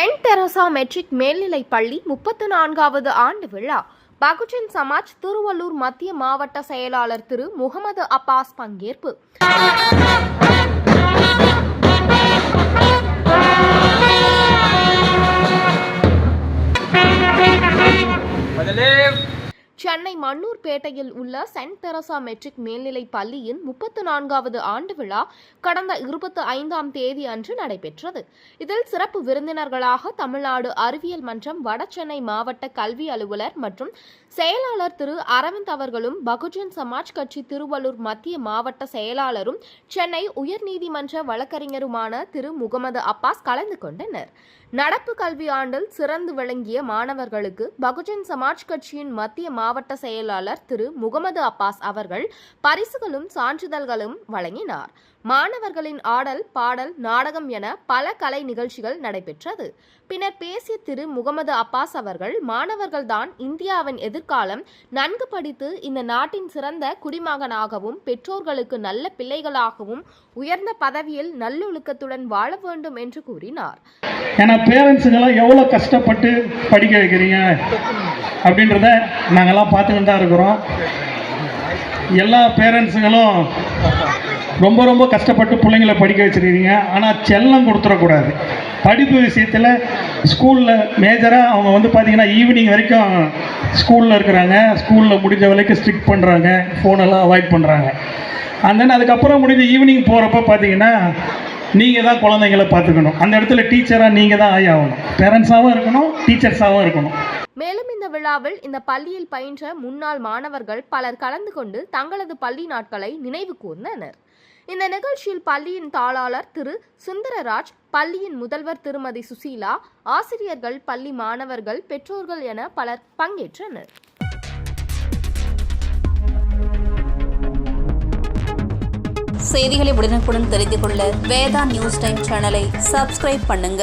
Saint Teresa matric மேல்நிலைப் பள்ளி முப்பத்து நான்காவது ஆண்டு விழா. பகுஜன் சமாஜ் திருவள்ளூர் மத்திய மாவட்ட செயலாளர் திரு முகமது அப்பாஸ் பங்கேற்பு. சென்னை மண்ணூர்பேட்டையில் உள்ள சென்ட் தெரசா மெட்ரிக் மேல்நிலைப் பள்ளியின் முப்பத்து நான்காவது ஆண்டு விழா கடந்த இருபத்தி ஐந்தாம் தேதி அன்று நடைபெற்றது. இதில் சிறப்பு விருந்தினர்களாக தமிழ்நாடு அறிவியல் மன்றம் வடசென்னை மாவட்ட கல்வி அலுவலர் மற்றும் செயலாளர் திரு அரவிந்த் அவர்களும் பகுஜன் சமாஜ் கட்சி திருவள்ளூர் மத்திய மாவட்ட செயலாளரும் சென்னை உயர்நீதிமன்ற வழக்கறிஞருமான திரு முகமது அப்பாஸ் கலந்து கொண்டனர். நடப்பு கல்வியாண்டில் சிறந்து விளங்கிய மாணவர்களுக்கு பகுஜன் சமாஜ் கட்சியின் மத்திய மாவட்ட மாவட்ட செயலாளர் திரு. முகமது அப்பாஸ் அவர்கள் பரிசுகளும் சான்றிதழ்களும் வழங்கினார். மாணவர்களின் ஆடல் பாடல் நாடகம் என பல கலை நிகழ்ச்சிகள் நடைபெற்றது. பின்னர் பேசிய திரு. முகமது அப்பாஸ் அவர்கள் மாணவர்கள்தான் இந்தியாவின் எதிர்காலம் நன்கு படித்து இந்த நாட்டின் சிறந்த குடிமகனாகவும் பெற்றோர்களுக்கு நல்ல பிள்ளைகளாகவும் உயர்ந்த பதவியில் நல்லொழுக்கத்துடன் வாழ வேண்டும் என்று கூறினார். என பேரண்ட்ஸுங்களாம் எவ்வளோ கஷ்டப்பட்டு படிக்க வைக்கிறீங்க? அப்படின்றத நாங்கள்லாம் பார்த்துக்கிட்டு தான் இருக்கிறோம். எல்லா பேரண்ட்ஸுங்களும் ரொம்ப ரொம்ப கஷ்டப்பட்டு பிள்ளைங்கள படிக்க வச்சுருக்கீங்க. ஆனால் செல்லம் கொடுத்துடக்கூடாது. படிப்பு விஷயத்தில் ஸ்கூலில் மேஜராக அவங்க வந்து பார்த்திங்கன்னா ஈவினிங் வரைக்கும் ஸ்கூலில் இருக்கிறாங்க. ஸ்கூலில் முடிஞ்ச வரைக்கும் ஸ்ட்ரிக்ட் பண்ணுறாங்க ஃபோனெல்லாம் அவாய்ட் பண்ணுறாங்க அண்ட் தென் அதுக்கப்புறம் முடிஞ்ச ஈவினிங் போகிறப்ப பார்த்தீங்கன்னா நீங்கள் தான் குழந்தைங்கள பார்த்துக்கணும். அந்த இடத்துல டீச்சராக நீங்கள் தான் ஆகி ஆகணும் பேரண்ட்ஸாகவும் இருக்கணும் டீச்சர்ஸாகவும் இருக்கணும். விழாவில் இந்த பள்ளியில் பயின்ற முன்னாள் மாணவர்கள் பலர் கலந்து கொண்டு தங்களது பள்ளி நாட்களை நினைவு கூர்ந்தனர். இந்த நிகழ்ச்சியில் பள்ளியின் தாளாளர் திரு சுந்தரராஜ் பள்ளியின் முதல்வர் திருமதி சுசீலா ஆசிரியர்கள் பள்ளி மாணவர்கள் பெற்றோர்கள் என பலர் பங்கேற்றனர். செய்திகளை உடனுக்குடன் தெரிந்து கொள்ள வேதா நியூஸ் டைம் சேனலை சப்ஸ்கிரைப் பண்ணுங்க.